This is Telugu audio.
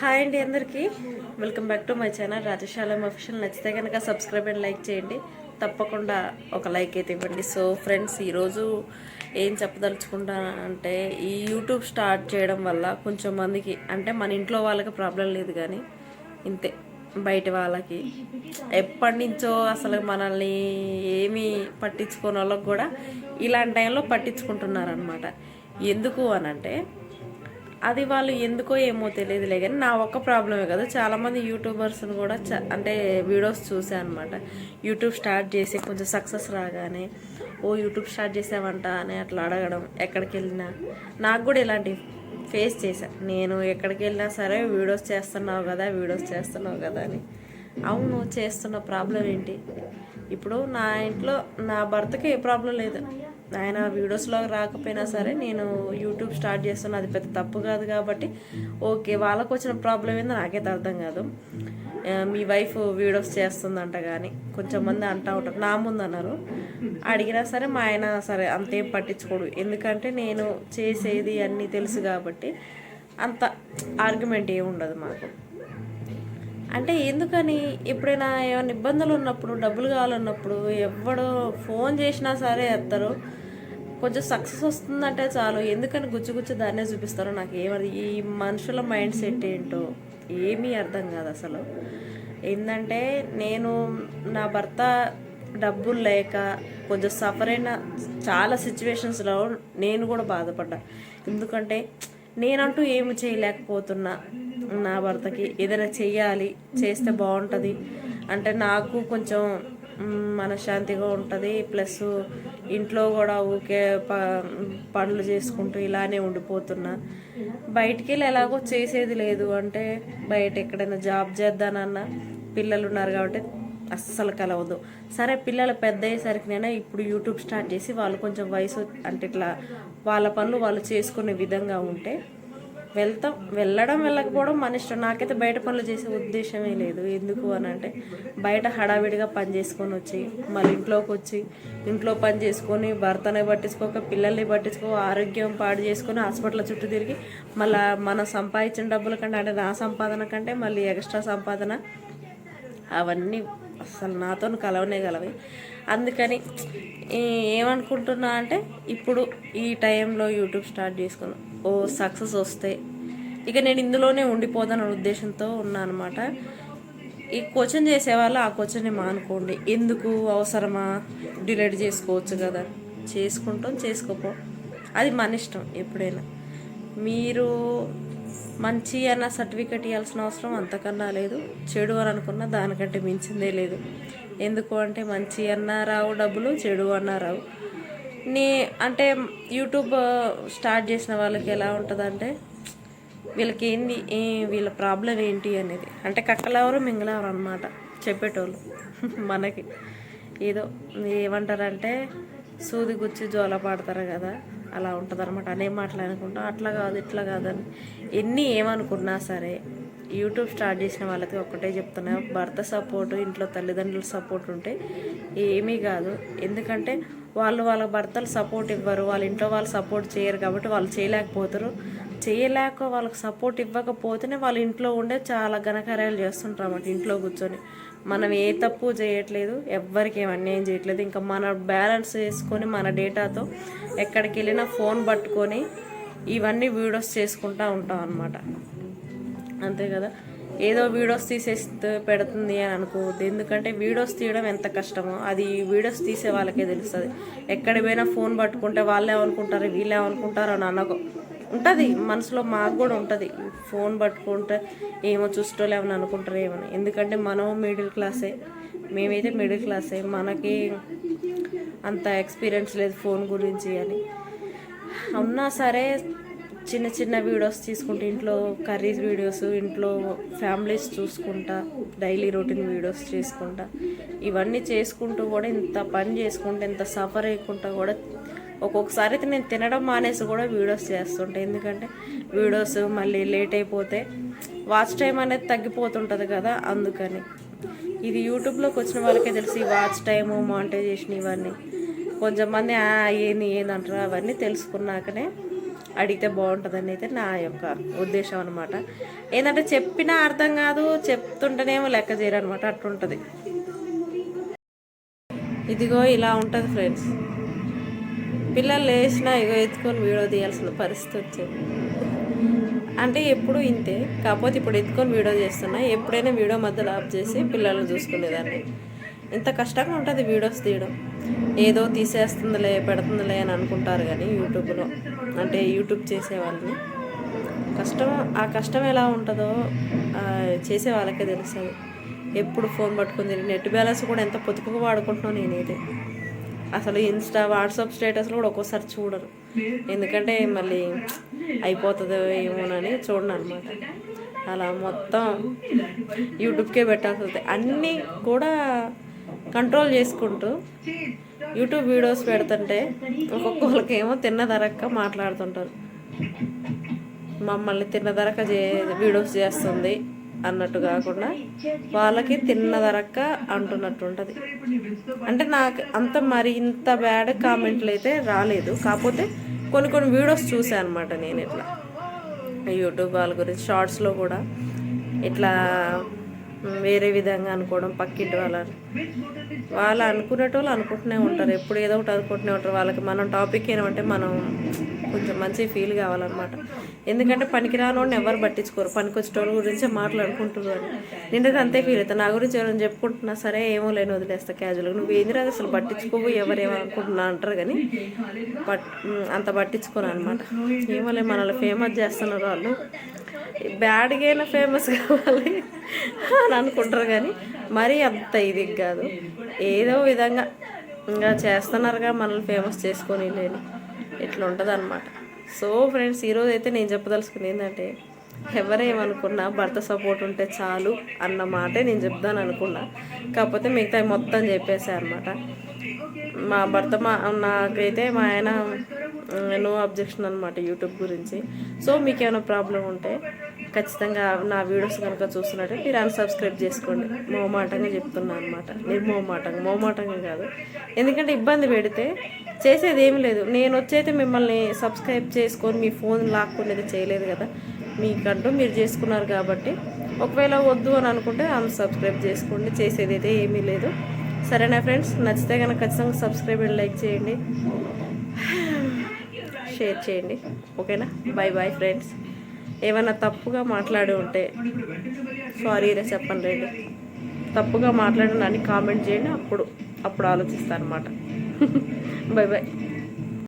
హాయ్ అండి అందరికీ. Welcome back to my channel Rajashalam official నచ్చితే కనుక సబ్స్క్రైబ్ అండ్ లైక్ చేయండి. తప్పకుండా ఒక లైక్ అయితే ఇవ్వండి. సో ఫ్రెండ్స్ ఈరోజు ఏం చెప్పదలుచుకుంటా అంటే ఈ యూట్యూబ్ స్టార్ట్ చేయడం వల్ల కొంచెం మందికి అంటే మన ఇంట్లో వాళ్ళకి ప్రాబ్లం లేదు కానీ ఇంతే. బయట వాళ్ళకి. ఎప్పటి నుంచో అసలు మనల్ని ఏమీ పట్టించుకోని వాళ్ళకి కూడా ఇలాంటి టైంలో పట్టించుకుంటున్నారనమాట ఎందుకు అని అంటే అది వాళ్ళు ఎందుకో ఏమో తెలియదులే కానీ నా ఒక్క ప్రాబ్లమే కదా. చాలామంది యూట్యూబర్స్ని కూడా చ అంటే వీడియోస్ చూసాను అనమాట యూట్యూబ్ స్టార్ట్ చేసి కొంచెం సక్సెస్ రాగానే ఓ యూట్యూబ్ స్టార్ట్ చేసావంట? అని అట్లా అడగడం ఎక్కడికి వెళ్ళినా నాకు కూడా ఇలాంటి ఫేస్ చేశా. నేను ఎక్కడికి వెళ్ళినా సరే వీడియోస్ చేస్తున్నావు కదా వీడియోస్ చేస్తున్నావు కదా అని. అవును చేస్తున్న ప్రాబ్లం ఏంటి? ఇప్పుడు నా ఇంట్లో నా భర్తకి ఏ ప్రాబ్లం లేదు. ఆయన వీడియోస్లో రాకపోయినా సరే నేను యూట్యూబ్ స్టార్ట్ చేస్తున్నా అది పెద్ద తప్పు కాదు కాబట్టి ఓకే వాళ్ళకు వచ్చిన ప్రాబ్లం ఏందో నాకైతే అర్థం కాదు. మీ వైఫ్ వీడియోస్ చేస్తుందంట కానీ కొంచెం మంది అంటా ఉంటారు. నా ముందు అన్నారు. అడిగినా సరే మా ఆయన సరే అంతేం పట్టించుకోడు. ఎందుకంటే నేను చేసేది అన్నీ తెలుసు కాబట్టి అంత ఆర్గ్యుమెంట్ ఏమి ఉండదు మాకు. అంటే ఎందుకని? ఎప్పుడైనా ఏమైనా ఇబ్బందులు ఉన్నప్పుడు డబ్బులు కావాలన్నప్పుడు ఎవడో ఫోన్ చేసినా సరే ఎత్తారు. కొంచెం సక్సెస్ వస్తుందంటే చాలు. ఎందుకని గుచ్చి గుచ్చి దాన్నే చూపిస్తారో నాకు ఏమది ఈ మనుషుల మైండ్ సెట్ ఏంటో ఏమీ అర్థం కాదు అసలు. ఏంటంటే నేను నా భర్త డబ్బులు లేక కొంచెం సఫర్ అయిన చాలా సిచ్యువేషన్స్లో నేను కూడా బాధపడ్డా. ఎందుకంటే నేనంటూ ఏమి చేయలేకపోతున్నా. నా భర్తకి ఏదైనా చెయ్యాలి చేస్తే బాగుంటుంది. అంటే నాకు కొంచెం మనశ్శాంతిగా ఉంటుంది. ప్లస్ ఇంట్లో కూడా ఊకే ప పనులు చేసుకుంటూ ఇలానే ఉండిపోతున్నా. బయటికి వెళ్ళి ఎలాగో చేసేది లేదు అంటే బయట ఎక్కడైనా జాబ్ చేద్దానన్నా పిల్లలు ఉన్నారు కాబట్టి అస్సలు కలవదు. సరే పిల్లలు పెద్ద అయ్యేసరికి నేను ఇప్పుడు యూట్యూబ్ స్టార్ట్ చేసి వాళ్ళు కొంచెం వయసు అంటే ఇట్లా వాళ్ళ పనులు వాళ్ళు చేసుకునే విధంగా ఉంటే వెళ్తాం వెళ్ళడం వెళ్ళకపోవడం మన ఇష్టం. నాకైతే బయట పనులు చేసే ఉద్దేశమే లేదు. ఎందుకు అని అంటే బయట హడావిడిగా పని చేసుకొని వచ్చి మళ్ళీ ఇంట్లోకి వచ్చి ఇంట్లో పని చేసుకొని భర్తని పట్టించుకోక పిల్లల్ని పట్టించుకో ఆరోగ్యం పాడు చేసుకొని హాస్పిటల్ చుట్టూ తిరిగి మళ్ళీ మనం సంపాదించిన డబ్బుల కంటే అంటే నా సంపాదన కంటే మళ్ళీ ఎక్స్ట్రా సంపాదన అవన్నీ అసలు నాతో కలవనే కలవి. అందుకని ఏమనుకుంటున్నా అంటే ఇప్పుడు ఈ టైంలో యూట్యూబ్ స్టార్ట్ చేసుకున్నాను ఓ సక్సెస్ వస్తే ఇక నేను ఇందులోనే ఉండిపోదాన ఉద్దేశంతో ఉన్నా అనమాట ఈ క్వశ్చన్ చేసేవాళ్ళు ఆ క్వశ్చన్ని మానుకోండి. ఎందుకు? అవసరమా? డిలీట్ చేసుకోవచ్చు కదా. చేసుకుంటాం చేసుకోపో. అది మన ఇష్టం ఎప్పుడైనా. మీరు మంచి అన్న సర్టిఫికేట్ ఇవ్వాల్సిన అవసరం అంతకన్నా లేదు. చెడు అని అనుకున్న దానికంటే మించిందే లేదు. ఎందుకు అంటే మంచి అన్న రావు డబ్బులు చెడు అన్న రావు. నీ అంటే యూట్యూబ్ స్టార్ట్ చేసిన వాళ్ళకి ఎలా ఉంటుందంటే వీళ్ళకి ఏంది ఏ వీళ్ళ ప్రాబ్లం ఏంటి అనేది. అంటే కక్కలెవరు మింగలెవరు అనమాట చెప్పేటోళ్ళు. మనకి. ఏదో ఏమంటారంటే సూది గుచ్చి జోల పాడతారు కదా అలా ఉంటుంది అనమాట అనే మాటలు అనుకుంటాం అట్లా కాదు ఇట్లా కాదని ఎన్ని ఏమనుకున్నా సరే యూట్యూబ్ స్టార్ట్ చేసిన వాళ్ళకి ఒక్కటే చెప్తున్నా భర్త సపోర్ట్ ఇంట్లో తల్లిదండ్రుల సపోర్ట్ ఉంటే ఏమీ కాదు. ఎందుకంటే వాళ్ళు వాళ్ళ భర్తలు సపోర్ట్ ఇవ్వరు వాళ్ళ ఇంట్లో వాళ్ళు సపోర్ట్ చేయరు కాబట్టి వాళ్ళు చేయలేకపోతారు. చేయలేక వాళ్ళకి సపోర్ట్ ఇవ్వకపోతేనే వాళ్ళ ఇంట్లో ఉండే చాలా ఘనకార్యాలు చేస్తుంటారు అన్నమాట ఇంట్లో కూర్చొని. మనం ఏ తప్పు చేయట్లేదు ఎవ్వరికి ఏం అన్యాయం చేయట్లేదు. ఇంకా మన బ్యాలెన్స్ చేసుకొని మన డేటాతో ఎక్కడికి వెళ్ళినా ఫోన్ పట్టుకొని ఇవన్నీ వీడియోస్ చేసుకుంటూ ఉంటాం అన్నమాట. అంతే కదా? ఏదో వీడియోస్ తీసేస్తే పెడుతుంది అని అనుకోవద్దు. ఎందుకంటే వీడియోస్ తీయడం ఎంత కష్టమో అది వీడియోస్ తీసే వాళ్ళకే తెలుస్తుంది. ఎక్కడ పోయినా ఫోన్ పట్టుకుంటే వాళ్ళే అనుకుంటారు వీళ్ళే అనుకుంటారు అని అనకు ఉంటుంది. మనసులో మాకు కూడా ఉంటుంది. ఫోన్ పట్టుకుంటే ఏమో చూసేటోళ్ళు ఏమని అనుకుంటారు ఏమని ఎందుకంటే మనం మిడిల్ క్లాసే. మేమైతే మిడిల్ క్లాసే. మనకి అంత ఎక్స్పీరియన్స్ లేదు ఫోన్ గురించి అని. ఉన్నా సరే చిన్న చిన్న వీడియోస్ తీసుకుంటూ ఇంట్లో కర్రీస్ వీడియోస్ ఇంట్లో ఫ్యామిలీస్ చూసుకుంటా డైలీ రొటీన్ వీడియోస్ చేసుకుంటా. ఇవన్నీ చేసుకుంటూ కూడా ఇంత పని చేసుకుంటూ ఇంత సఫర్ అయ్యకుండా కూడా ఒక్కొక్కసారి అయితే నేను తినడం మానేసి కూడా వీడియోస్ చేస్తుంటా. ఎందుకంటే వీడియోస్ మళ్ళీ లేట్ అయిపోతే వాచ్ టైం అనేది తగ్గిపోతుంటుంది కదా అందుకని. ఇది యూట్యూబ్లోకి వచ్చిన వాళ్ళకే తెలిసి వాచ్ టైము మానిటైజేషన్ ఇవన్నీ. కొంచెం మంది ఏంది ఏందంటారు అవన్నీ తెలుసుకున్నాకనే అడిగితే బాగుంటుందని అయితే నా యొక్క ఉద్దేశం అనమాట ఏంటంటే చెప్పినా అర్థం కాదు చెప్తుంటేనేమో లెక్క చేయరు అనమాట అట్టుంటుంది ఇదిగో ఇలా ఉంటుంది ఫ్రెండ్స్ పిల్లలు లేచినా ఇగో ఎత్తుకొని వీడియో తీయాల్సిన పరిస్థితి వచ్చింది. అంటే ఎప్పుడు ఇంతే. కాకపోతే ఇప్పుడు ఎత్తుకొని వీడియో చేస్తున్నా. ఎప్పుడైనా వీడియో మధ్యలో ఆఫ్ చేసి పిల్లల్ని చూసుకునేదాన్ని. ఇంత కష్టంగా ఉంటుంది వీడియోస్ తీయడం. ఏదో తీసేస్తుందిలే పెడుతుందిలే అని అనుకుంటారు కానీ యూట్యూబ్లో. అంటే యూట్యూబ్ చేసే వాళ్ళని కష్టం ఆ కష్టం ఎలా ఉంటుందో చేసే వాళ్ళకే తెలుస్తుంది. ఎప్పుడు ఫోన్ పట్టుకుంది నెట్ బ్యాలెన్స్ కూడా ఎంత పొదుపుగా వాడుకుంటున్నాను నేనైతే. అసలు ఇన్స్టా వాట్సాప్ స్టేటస్లో కూడా ఒక్కోసారి చూడరు. ఎందుకంటే మళ్ళీ అయిపోతుందో ఏమోనని చూడను అనమాట అలా మొత్తం యూట్యూబ్కే పెట్టాల్సి వస్తుంది. అన్నీ కూడా కంట్రోల్ చేసుకుంటూ యూట్యూబ్ వీడియోస్ పెడుతుంటే ఒక్కొక్కరికి ఏమో తిన్నదరక్క మాట్లాడుతుంటారు. మమ్మల్ని తిన్నదరక చే వీడియోస్ చేస్తుంది అన్నట్టు కాకుండా వాళ్ళకి తిన్నదరక్క అంటున్నట్టు ఉంటుంది. అంటే నాకు అంత మరి ఇంత బ్యాడ్ కామెంట్లు అయితే రాలేదు. కాకపోతే కొన్ని కొన్ని వీడియోస్ చూసాను అనమాట నేను ఇట్లా. యూట్యూబ్ వాళ్ళ గురించి షార్ట్స్లో కూడా ఇట్లా వేరే విధంగా అనుకోవడం పక్కింటి వాళ్ళని వాళ్ళు అనుకునేటోళ్ళు అనుకుంటూనే ఉంటారు. ఎప్పుడు ఏదో ఒకటి అనుకుంటూనే ఉంటారు. వాళ్ళకి మనం టాపిక్ ఏమంటే మనం కొంచెం మంచి ఫీల్ కావాలన్నమాట. ఎందుకంటే పనికిరానోడిని ఎవరు పట్టించుకోరు. పనికి వచ్చేటోళ్ళ గురించే మాట్లాడుకుంటున్నారు నేనైతే అంతే ఫీల్ అవుతాను నా గురించి ఎవరైనా చెప్పుకుంటున్నా సరే ఏమో లేని వదిలేస్తా క్యాజువల్గా నువ్వు ఏంది రాదు అసలు పట్టించుకోవు. ఎవరేమనుకుంటున్నా అంటారు కానీ బట్ అంత పట్టించుకోను అనమాట ఏమో లే మనల్ని ఫేమస్ చేస్తున్నారు వాళ్ళు. బ్యాడ్గా అయినా ఫేమస్ కావాలి అని అనుకుంటారు కానీ మరీ అంత ఇది కాదు. ఏదో విధంగా ఇంకా చేస్తున్నారుగా మనల్ని ఫేమస్ చేసుకొని లేని ఇట్లా ఉంటుంది అనమాట సో ఫ్రెండ్స్ ఈరోజు అయితే నేను చెప్పదలుచుకుంది ఏంటంటే ఎవరేమనుకున్నా భర్త సపోర్ట్ ఉంటే చాలు అన్న మాటే నేను చెప్దాను అనుకున్నా. కాకపోతే మిగతా మొత్తం చెప్పేసా అనమాట మా భర్త మా నాకైతే మా ఆయన నో అబ్జెక్షన్ అనమాట యూట్యూబ్ గురించి. సో మీకు ఏమైనా ప్రాబ్లం ఉంటే ఖచ్చితంగా నా వీడియోస్ కనుక చూస్తున్నట్టే మీరు అన్సబ్స్క్రైబ్ చేసుకోండి. మోమాటంగా చెప్తున్నాను అనమాట నిర్మోమాటంగా మోమాటంగా కాదు. ఎందుకంటే ఇబ్బంది పెడితే చేసేది ఏమి లేదు. నేను వచ్చైతే మిమ్మల్ని సబ్స్క్రైబ్ చేసుకొని మీ ఫోన్ లాక్కునేది చేయలేదు కదా. మీకంటూ మీరు చేసుకున్నారు కాబట్టి ఒకవేళ వద్దు అని అనుకుంటే అన్సబ్స్క్రైబ్ చేసుకోండి. చేసేది అయితే ఏమీ లేదు. సరేనా ఫ్రెండ్స్? నచ్చితే కనుక ఖచ్చితంగా సబ్స్క్రైబ్ అండ్ లైక్ చేయండి. షేర్ చేయండి. ఓకేనా? Bye bye friends. ఏమైనా తప్పుగా మాట్లాడి ఉంటే సారీ రే చెప్పండి రేడు తప్పుగా మాట్లాడిన అని కామెంట్ చేయండి అప్పుడు అప్పుడు ఆలోచిస్తాను అనమాట బాయ్ బాయ్